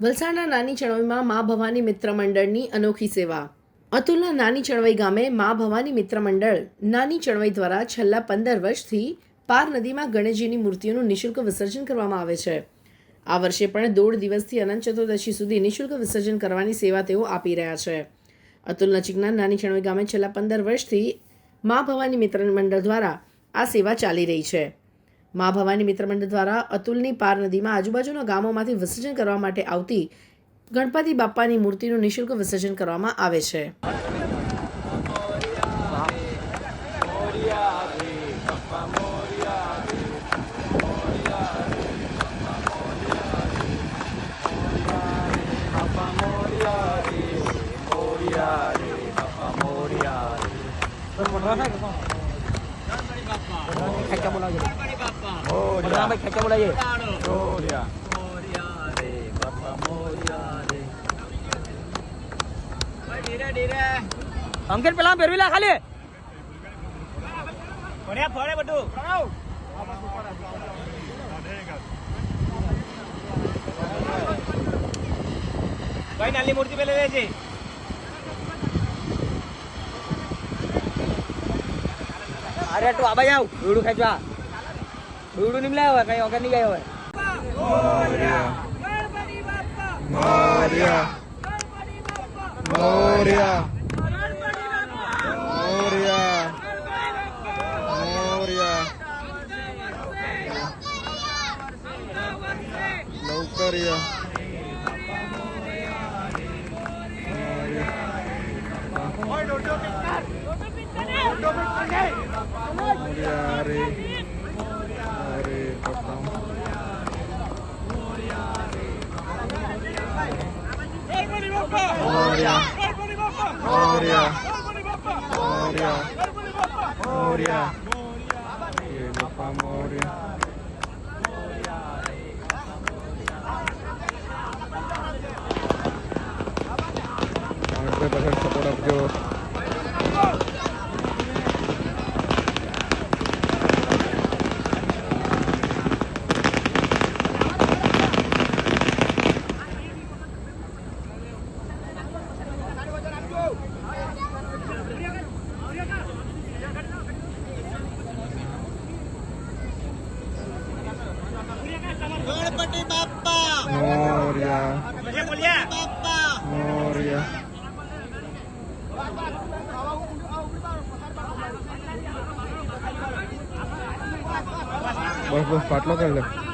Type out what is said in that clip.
વલસાડના નાની ચણવાઈમાં મા ભવાની મિત્ર મંડળની અનોખી સેવા. અતુલના નાની ચણવાઈ ગામે મા ભવાની મિત્ર મંડળ નાની ચણવઈ દ્વારા છેલ્લા પંદર વર્ષથી પાર નદીમાં ગણેશજીની મૂર્તિઓનું નિઃશુલ્ક વિસર્જન કરવામાં આવે છે. આ વર્ષે પણ દોઢ દિવસથી અનંત ચતુર્દશી સુધી નિઃશુલ્ક વિસર્જન કરવાની સેવા તેઓ આપી રહ્યા છે. અતુલ નજીકના નાની ચણવાઈ ગામે છેલ્લા પંદર વર્ષથી મા ભવાની મિત્ર મંડળ દ્વારા આ સેવા ચાલી રહી છે. મા ભવાની મિત્ર મંડળ દ્વારા અતુલની પાર નદીમાં આજુબાજુના ગામોમાંથી વિસર્જન કરવા માટે આવતી ગણપતિ બાપ્પાની મૂર્તિનું નિઃશુલ્ક વિસર્જન કરવામાં આવે છે. ખેંચા બોલાવજો અંકિત પેલા ફેરવી લા ખાલી ફળ્યા ફળે બધું ભાઈ નાની મૂર્તિ પેલે લે અરે તું આબા જાવ ડુડુ ખેંચવા ડુડુ નીમ લાવ કઈ વગર નહીં Muriari Muriari Papam Moria. Moria. Moria Moria Moria Moria Moria Moria Moria. Bos bos patlok kan